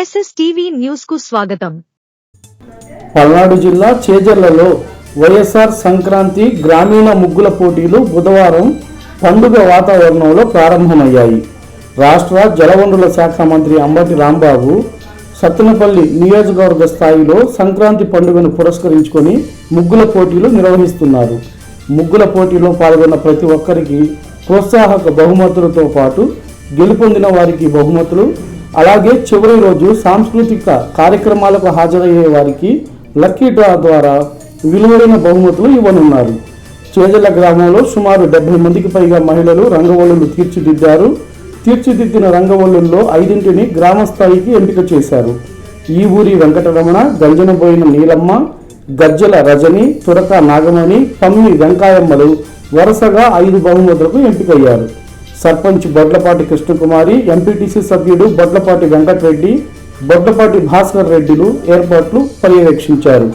SS TV న్యూస్కు స్వాగతం. పల్నాడు జిల్లా చేజర్లలో వైఎస్ఆర్ సంక్రాంతి గ్రామీణ ముగ్గుల పోటీలు బుధవారం పండుగ వాతావరణంలో ప్రారంభమయ్యాయి. రాష్ట్ర జలవనరుల శాఖ మంత్రి అంబటి రాంబాబు సత్తెనపల్లి నియోజకవర్గ స్థాయిలో సంక్రాంతి పండుగను పురస్కరించుకొని ముగ్గుల పోటీలు నిర్వహిస్తున్నారు. ముగ్గుల పోటీలో పాల్గొన్న ప్రతి ఒక్కరికి ప్రోత్సాహక బహుమతులతో పాటు గెలుపొందిన వారికి బహుమతులు అలాగే చివరి రోజు సాంస్కృతిక కార్యక్రమాలకు హాజరయ్యే వారికి లక్కీ డ్రా ద్వారా విలువైన బహుమతులు ఇవ్వనున్నారు. చేజల గ్రామంలో సుమారు డెబ్బై మందికి పైగా మహిళలు రంగవల్లులు తీర్చిదిద్దారు. తీర్చిదిద్దిన రంగవల్లుల్లో ఐదింటిని గ్రామ స్థాయికి ఎంపిక చేశారు. ఈ ఊరి వెంకటరమణ గంజనబోయిన నీలమ్మ గజ్జల రజని తురక నాగమణి పమ్మి వెంకాయమ్మలు వరుసగా ఐదు బహుమతులకు ఎంపికయ్యారు. సర్పంచ్ బొడ్లపాటి కృష్ణకుమారి ఎంపీటీసీ సభ్యుడు బొడ్లపాటి వెంకటరెడ్డి బొడ్లపాటి భాస్కర్ రెడ్డిలు ఏర్పాట్లు పర్యవేక్షించారు.